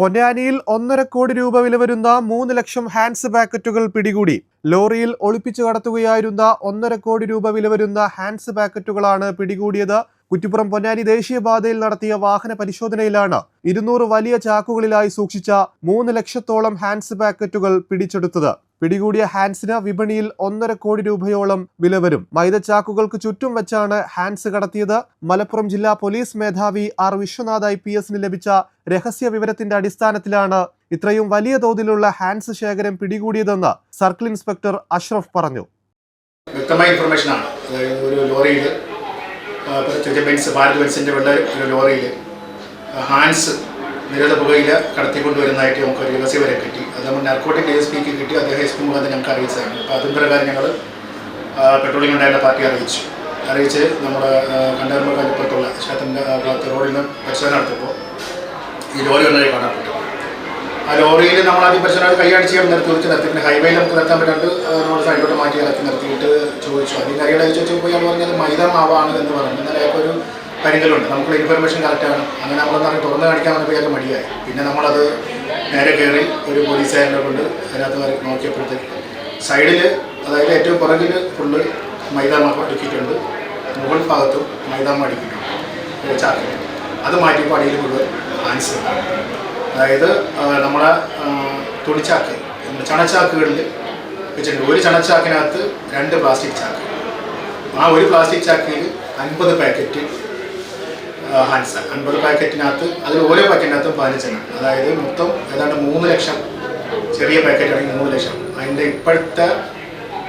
പൊന്നാനിയിൽ ഒന്നര കോടി രൂപ വില വരുന്ന മൂന്ന് ലക്ഷം ഹാൻഡ്സ് പാക്കറ്റുകൾ പിടികൂടി. ലോറിയിൽ ഒളിപ്പിച്ചു കടത്തുകയായിരുന്ന ഒന്നര കോടി രൂപ വില വരുന്ന ഹാൻഡ്സ് പാക്കറ്റുകളാണ് പിടികൂടിയത്. കുറ്റിപ്പുറം പൊന്നാനി ദേശീയപാതയിൽ നടത്തിയ വാഹന പരിശോധനയിലാണ് ഇരുന്നൂറ് വലിയ ചാക്കുകളിലായി സൂക്ഷിച്ച മൂന്ന് ലക്ഷത്തോളം ഹാൻഡ്സ് പാക്കറ്റുകൾ പിടിച്ചെടുത്തത്. പിടികൂടിയ ഹാൻഡ്സിന് വിപണിയിൽ ഒന്നര കോടി രൂപയോളം വില വരും. മൈദച്ചാക്കുകൾക്ക് ചുറ്റും വെച്ചാണ് ഹാൻഡ്സ് കടത്തിയത്. മലപ്പുറം ജില്ലാ പോലീസ് മേധാവി ആർ വിശ്വനാഥ് ഐ പി എസിന് ലഭിച്ച രഹസ്യ വിവരത്തിന്റെ അടിസ്ഥാനത്തിലാണ് ഇത്രയും വലിയ തോതിലുള്ള ഹാൻഡ്സ് ശേഖരം പിടികൂടിയതെന്ന് സർക്കിൾ ഇൻസ്പെക്ടർ അഷ്റഫ് പറഞ്ഞു. വ്യക്തമായ ഇൻഫർമേഷനാണ്. അതായത് ഒരു ലോറിയിൽ പ്രത്യേകിച്ച് ബെൻസ് ഭാരത് ബെൻസിന്റെ വെള്ള ലോറിയിൽ ഹാൻസ് നിരത പുകയില കടത്തിക്കൊണ്ടുവരുന്നതായിട്ട് നമുക്ക് ഒരു രഹസ്യ വരെ കിട്ടി. അത് നമ്മൾ നാർക്കോട്ടിക് എസ് പിക്ക് കിട്ടി. അദ്ദേഹം എസ് പി മുഖാന്തരം ഞങ്ങൾക്ക് അറിയിച്ചതാണ്. അപ്പോൾ അതിന് പ്രകാരം ഞങ്ങൾ പെട്രോളിംഗ് ഉണ്ടായിരുന്ന പാർട്ടി അറിയിച്ചു. അറിയിച്ച് നമ്മുടെ കണ്ടാർമക്കാലിപ്പുറത്തുള്ള ക്ഷേത്രത്തിന്റെ ഭാഗത്ത് റോഡിൽ നിന്ന് പരിശോധന നടത്തിയപ്പോൾ ഈ ലോറി ഒന്നായി കാണപ്പെട്ടു ആ ലോറിയിൽ നമ്മൾ ആദ്യം പരിശോധന കൈയടിച്ച് ചെയ്യണം നിർത്തി വെച്ച് പിന്നെ ഹൈവേയിൽ നമുക്ക് നിർത്താൻ പറ്റാണ്ട് റോഡ് സൈഡിലോട്ട് മാറ്റി ഇറക്കി നിർത്തിയിട്ട് ചോദിച്ചു. അധികാരികളെ ചോദിച്ചപ്പോൾ ഞാൻ പറഞ്ഞത് മൈദ മാവാണ് എന്ന് പറഞ്ഞു. എന്നാൽ ഒരു കരുതലുണ്ട് നമുക്കുള്ള ഇൻഫർമേഷൻ കറക്റ്റാണ് അങ്ങനെ നമ്മളെന്ന് തുറന്ന് കാണിക്കാൻ വന്നപ്പോൾ മടിയായി. പിന്നെ നമ്മളത് നേരെ കയറി ഒരു പോലീസുകാരനെ കൊണ്ട് അതിനകത്ത് നോക്കിയപ്പോഴത്തേക്ക് സൈഡിൽ അതായത് ഏറ്റവും പുറകിൽ ഫുള്ള് മൈദ മാവ് അടുക്കിയിട്ടുണ്ട്. മുകൾ ഭാഗത്തും മൈദ മാവ് അടുക്കിയിട്ടുണ്ട്. ചാക്കിൽ അത് മാറ്റിയപ്പോൾ അടിയിൽ മുഴുവൻ ആൻസർ അതായത് നമ്മുടെ തുണിച്ചാക്ക് ചണച്ചാക്കുകളിൽ വെച്ചിട്ടുണ്ട്. ഒരു ചണച്ചാക്കിനകത്ത് രണ്ട് പ്ലാസ്റ്റിക് ചാക്ക്. ആ ഒരു പ്ലാസ്റ്റിക് ചാക്കിൽ അൻപത് പാക്കറ്റ് ഹാൻസ് അൻപത് പാക്കറ്റിനകത്ത് അതിൽ ഓരോ പാക്കറ്റിനകത്തും പതിനഞ്ചെണ്ണം അതായത് മൊത്തം ഏതാണ്ട് മൂന്ന് ലക്ഷം ചെറിയ പാക്കറ്റ് ആണെങ്കിൽ മൂന്ന് ലക്ഷം. അതിന്റെ ഇപ്പോഴത്തെ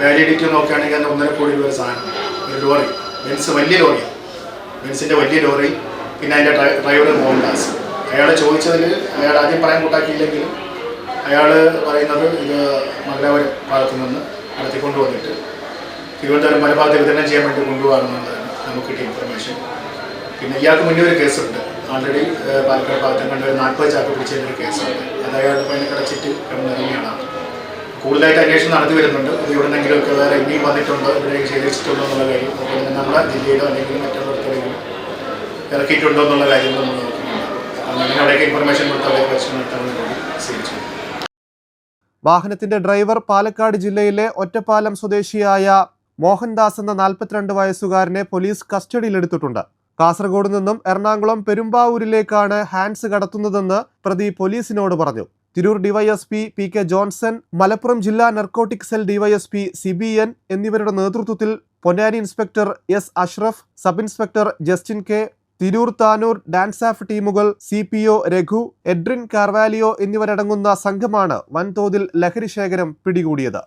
വാലിഡിറ്റി നോക്കുകയാണെങ്കിൽ അതിന്റെ ഒന്നര കോടി രൂപ സാധനം. ഒരു ലോറി. ബെൻസ് വലിയ ലോറിയാണ് ബെൻസിന്റെ വലിയ ലോറി. പിന്നെ അതിന്റെ ഡ്രൈ ഡ്രൈവർ മോഹൻദാസ്. അയാൾ ചോദിച്ചതിൽ അയാൾ ആദ്യം പറയാൻ കൂട്ടാക്കിയില്ലെങ്കിലും അയാൾ പറയുന്നത് ഇത് മംഗലാപുരം ഭാഗത്തു നിന്ന് നടത്തിക്കൊണ്ടു വന്നിട്ട് തിരുവനന്തപുരം മലഭാഗത്ത് വിതരണം ചെയ്യാൻ വേണ്ടി കൊണ്ടുപോകാമെന്നുള്ളതാണ് നമുക്ക് കിട്ടിയ ഇൻഫർമേഷൻ പിന്നെ ഇയാൾക്ക് മുന്നേ ഒരു കേസുണ്ട്. ആൾറെഡി പാലക്കാട് ഭാഗത്ത് കണ്ട ഒരു നാൽപ്പത് ചാക്ക് പിടിച്ചതിന്റെ ഒരു കേസുണ്ട്. അത് അയാൾ പതിനെ കടച്ചിട്ട് കിടന്നിറങ്ങിയാണ് കൂടുതലായിട്ട് അന്വേഷണം നടത്തി വരുന്നുണ്ട്. അത് എവിടെന്നെങ്കിലും ഒക്കെ വേറെ ഇനിയും വന്നിട്ടുണ്ടോ? ഇവിടെ ശേഖരിച്ചിട്ടുണ്ടോ എന്നുള്ള കാര്യം. അതുപോലെ തന്നെ നമ്മുടെ ജില്ലയിലോ അല്ലെങ്കിൽ മറ്റുള്ളവർക്കെങ്കിലും ഇറക്കിയിട്ടുണ്ടോ എന്നുള്ള കാര്യം നമ്മൾ വാഹനത്തിന്റെ ഡ്രൈവർ പാലക്കാട് ജില്ലയിലെ ഒറ്റപ്പാലം സ്വദേശിയായ മോഹൻദാസ് എന്ന നാൽപ്പത്തിരണ്ട് വയസ്സുകാരനെ പോലീസ് കസ്റ്റഡിയിലെടുത്തിട്ടുണ്ട് കാസർഗോഡ് നിന്നും എറണാകുളം പെരുമ്പാവൂരിലേക്കാണ് ഹാൻസ് കടത്തുന്നതെന്ന് പ്രതി പോലീസിനോട് പറഞ്ഞു. Tirur DYSP P K Johnson Malappuram ജില്ലാ നർക്കോട്ടിക് സെൽ ഡിവൈഎസ്പി സിബിഎൻ എന്നിവരുടെ നേതൃത്വത്തിൽ Ponnani inspector S Ashraf sub inspector Justin K Tirur Tanur DANSAF ടീമുകൾ C P O Raghu Edrin Carvalho എന്നിവരടങ്ങുന്ന സംഘമാണ് വൻതോതിൽ ലഹരി ശേഖരം പിടികൂടിയത്.